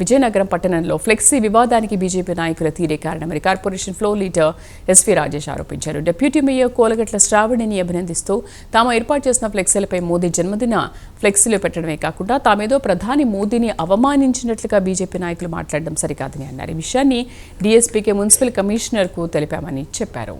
విజయనగరం పట్టణంలో ఫ్లెక్సీ వివాదానికి బీజేపీ నాయకుల తీరే కారణమని corporation floor leader SV Rajesh ఆరోపించారు. డిప్యూటీ మేయర్ కోలగట్ల శ్రావణిని అభినందిస్తూ తాము ఏర్పాటు చేసిన ఫ్లెక్సీలపై మోదీ జన్మదిన ఫ్లెక్సీలు పెట్టడమే కాకుండా తామేదో ప్రధాని మోదీని అవమానించినట్లుగా బీజేపీ నాయకులు మాట్లాడడం సరికాదని అన్నారు. ఈ విషయాన్ని డీఎస్పీకే మున్సిపల్ కమిషనర్కు తెలిపామని చెప్పారు.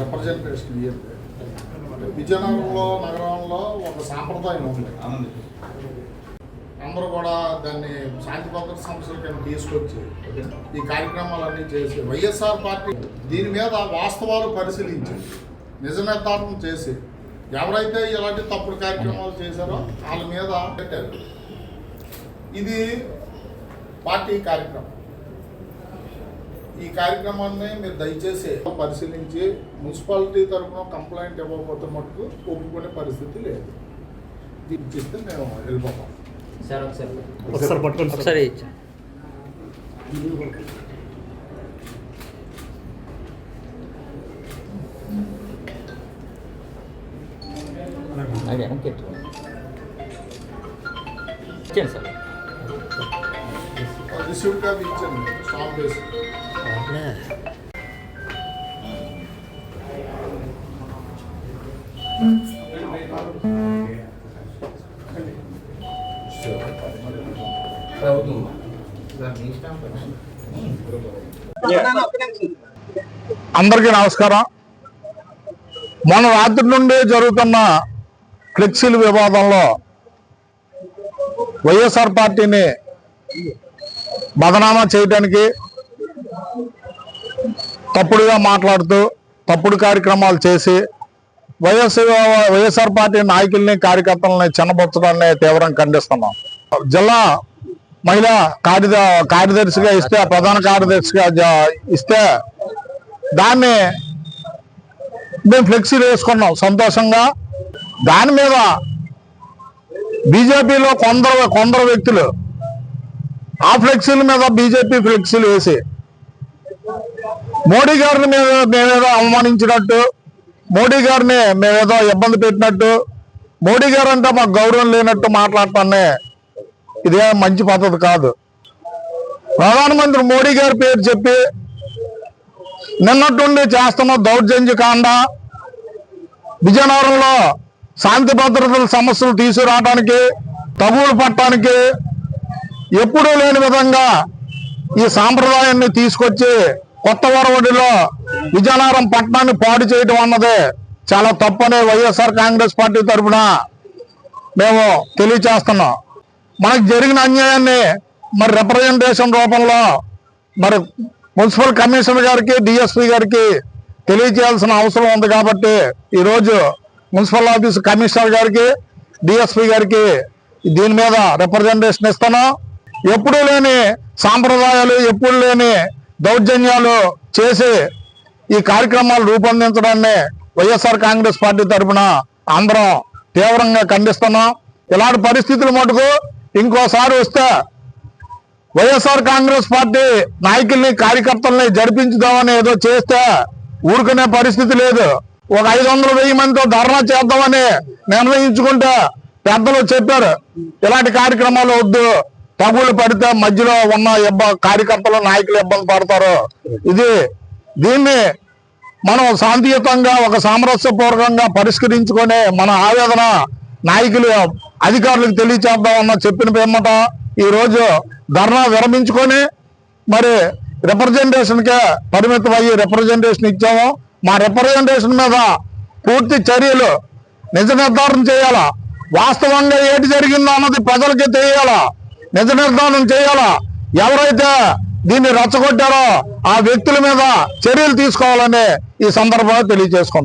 రిప్రజెంటేషన్ విజయనగరంలో నగరంలో ఒక సాంప్రదాయం ఉంది. అందరూ కూడా దాన్ని శాంతి భద్రత సమస్యల కింద తీసుకొచ్చి ఈ కార్యక్రమాలన్నీ చేసి వైఎస్ఆర్ పార్టీ దీని మీద వాస్తవాలు పరిశీలించి నిజ నిర్ధారణ చేసి ఎవరైతే ఇలాంటి తప్పుడు కార్యక్రమాలు చేశారో వాళ్ళ మీద పెట్టారు. ఇది పార్టీ కార్యక్రమం. ఈ కార్యక్రమాన్ని మీరు దయచేసి పరిశీలించి మున్సిపాలిటీ తరఫున కంప్లైంట్ ఇవ్వకపోతే మటుకు ఒప్పుకునే పరిస్థితి లేదు. దీనికి ఇస్తే మేము వెళ్ళిపోతాం సార్ ఒకసారి. పట్టుకోండి సార్. ఒకసారి అది వెనక్కి ఇచ్చాను స్టాప్ చేసి అందరికీ నమస్కారం. మొన్న రాత్రి నుండి జరుగుతున్న ఫ్లెక్సీల వివాదంలో వైఎస్ఆర్ పార్టీని బదనామా చేయడానికి తప్పుడుగా మాట్లాడుతూ తప్పుడు కార్యక్రమాలు చేసి వైఎస్ వైఎస్ఆర్ పార్టీ నాయకుల్ని కార్యకర్తలని చిన్నబొచ్చడాన్ని తీవ్రంగా ఖండిస్తున్నాం. జిల్లా మహిళా కార్యద కార్యదర్శిగా ఇస్తే ప్రధాన కార్యదర్శిగా ఇస్తే దాన్ని మేము ఫ్లెక్సీలు వేసుకున్నాం సంతోషంగా. దాని మీద బీజేపీలో కొందరు కొందరు వ్యక్తులు ఆ ఫ్లెక్సీల మీద బీజేపీ ఫ్లెక్సీలు వేసి మోడీ గారిని మేము మేమేదో అవమానించినట్టు మోడీ గారిని మేమేదో ఇబ్బంది పెట్టినట్టు మోడీ గారు అంటే మాకు గౌరవం లేనట్టు మాట్లాడటాన్ని ఇదే మంచి పద్ధతి కాదు. ప్రధానమంత్రి మోడీ గారి పేరు చెప్పి నిన్నట్టుండి చేస్తున్న దౌర్జన్య కాండ విజయనగరంలో శాంతి భద్రతల సమస్యలు తీసుకురావడానికి తగులు పట్టడానికి ఎప్పుడూ లేని విధంగా ఈ సాంప్రదాయాన్ని తీసుకొచ్చి కొత్త వరవడిలో విజయనగరం పట్టణాన్ని పాడు చేయడం అన్నది చాలా తప్పని వైఎస్ఆర్ కాంగ్రెస్ పార్టీ తరఫున మేము తెలియచేస్తున్నాం. మనకు జరిగిన అన్యాయాన్ని మరి రిప్రజెంటేషన్ రూపంలో మరి మున్సిపల్ కమిషనర్ గారికి డిఎస్పీ గారికి తెలియజేయాల్సిన అవసరం ఉంది కాబట్టి ఈరోజు మున్సిపల్ ఆఫీస్ కమిషనర్ గారికి డిఎస్పీ గారికి దీని మీద రిప్రజెంటేషన్ ఇస్తున్నాం. ఎప్పుడూ లేని సాంప్రదాయాలు ఎప్పుడు లేని దౌర్జన్యాలు చేసి ఈ కార్యక్రమాలు రూపొందించడాన్ని వైఎస్ఆర్ కాంగ్రెస్ పార్టీ తరఫున అందరం తీవ్రంగా ఖండిస్తున్నాం. ఇలాంటి పరిస్థితులు మటుకు ఇంకోసారి వస్తే వైఎస్ఆర్ కాంగ్రెస్ పార్టీ నాయకుల్ని కార్యకర్తల్ని జరిపించుదామని ఏదో చేస్తే ఊరుకునే పరిస్థితి లేదు. ఒక ఐదు వందల వెయ్యి మందితో ధర్నా చేద్దామని నిర్ణయించుకుంటే పెద్దలు చెప్పారు. ఇలాంటి కార్యక్రమాలు వద్దు. తగులు పడితే మధ్యలో ఉన్న ఇబ్బ కార్యకర్తలు నాయకులు ఇబ్బంది పడతారు. ఇది దీన్ని మనం శాంతియుతంగా ఒక సామరస్యపూర్వకంగా పరిష్కరించుకొని మన ఆవేదన నాయకులు అధికారులకు తెలియచేద్దామన్న చెప్పిన పేమట ఈరోజు ధర్నా విరమించుకొని మరి రిప్రజెంటేషన్కే పరిమితం అయ్యి రిప్రజెంటేషన్ ఇచ్చాము. మా రిప్రజెంటేషన్ మీద పూర్తి చర్యలు నిజ నిర్ధారణ చేయాలా? వాస్తవంగా ఏటి జరిగిందో అన్నది ప్రజలకి తెలియాలా? నిజ నిర్ధారణ చేయాలా? ఎవరైతే దీన్ని రచ్చగొట్టారో ఆ వ్యక్తుల మీద చర్యలు తీసుకోవాలని ఈ సందర్భంగా తెలియజేసుకుంటాం